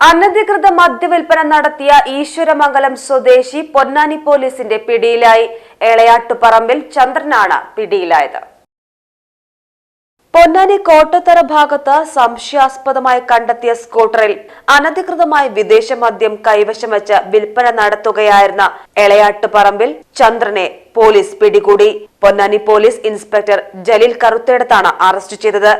അനധികൃത മദ്യവിൽപ്പന നടത്തിയ ഈശ്വരമംഗലം സ്വദേശി പൊന്നാനി പോലീസിന്റെ പിടിയിലായി. എളയാട്ടുപറമ്പിൽ ചന്ദ്രനാണ് പിടിയിലായത്. പൊന്നാനി കോട്ടത്തറ ഭാഗത്ത് സംശയാസ്പദമായി കണ്ടെത്തിയ സ്കൂട്ടറിൽ അനധികൃതമായി വിദേശ മദ്യം കൈവശം വെച്ച് വിൽപ്പന നടത്തുകയായിരുന്ന എളയാട്ടുപറമ്പിൽ ചന്ദ്രനെ പോലീസ് പിടികൂടി. പൊന്നാനി പോലീസ് ഇൻസ്പെക്ടർ ജലീൽ കറുത്തേടത്താണ് അറസ്റ്റ് ചെയ്തത്.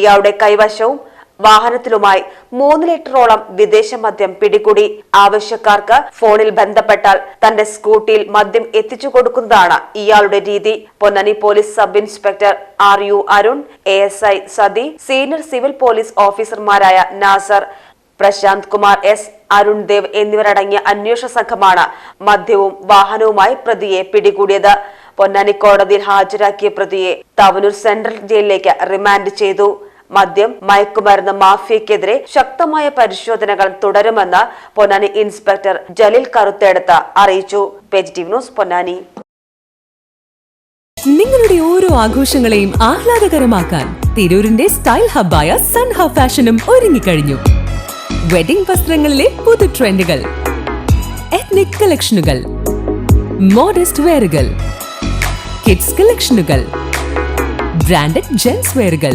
ഇയാളുടെ കൈവശവും വാഹനത്തിലുമായി മൂന്ന് ലിറ്ററോളം വിദേശ മദ്യം പിടികൂടി. ആവശ്യക്കാർക്ക് ഫോണിൽ ബന്ധപ്പെട്ടാൽ തന്റെ സ്കൂട്ടിയിൽ മദ്യം എത്തിച്ചു കൊടുക്കുന്നതാണ് ഇയാളുടെ രീതി. Ponnani police sub inspector R U Arun A S I Sathi senior civil police ഓഫീസർമാരായ നാസർ പ്രശാന്ത് കുമാർ എസ് അരുൺ ദേവ് എന്നിവരടങ്ങിയ അന്വേഷണ സംഘമാണ് മദ്യവും വാഹനവുമായി പ്രതിയെ പിടികൂടിയത്. പൊന്നാനി കോടതിയിൽ ഹാജരാക്കിയ പ്രതിയെ തവനൂർ സെൻട്രൽ ജയിലിലേക്ക് റിമാൻഡ് ചെയ്തു. മദ്യം മയക്കുമരുന്ന് മാഫിയക്കെതിരെ ശക്തമായ പരിശോധനകൾ തുടരുമെന്ന് പൊന്നാനി ഇൻസ്പെക്ടർ ജലീൽ കറുത്തേടത്ത് അറിയിച്ചു. ന്യൂസ് പൊന്നാനി. നിങ്ങളുടെ ഓരോ ആഘോഷങ്ങളെയും ആഹ്ലാദകരമാക്കാൻ തിരൂരിന്റെ സ്റ്റൈൽ ഹബ്ബായ സൺ ഹബ് ഫാഷനും ഒരുങ്ങിക്കഴിഞ്ഞു. വെഡിംഗ് വസ്ത്രങ്ങളിലെ പുതു ട്രെൻഡുകൾ എത്നിക് കളക്ഷനുകൾ മോഡസ്റ്റ് വെയറുകൾ കിഡ്സ് കളക്ഷനുകൾ ബ്രാൻഡഡ് ജെൻസ് വെയറുകൾ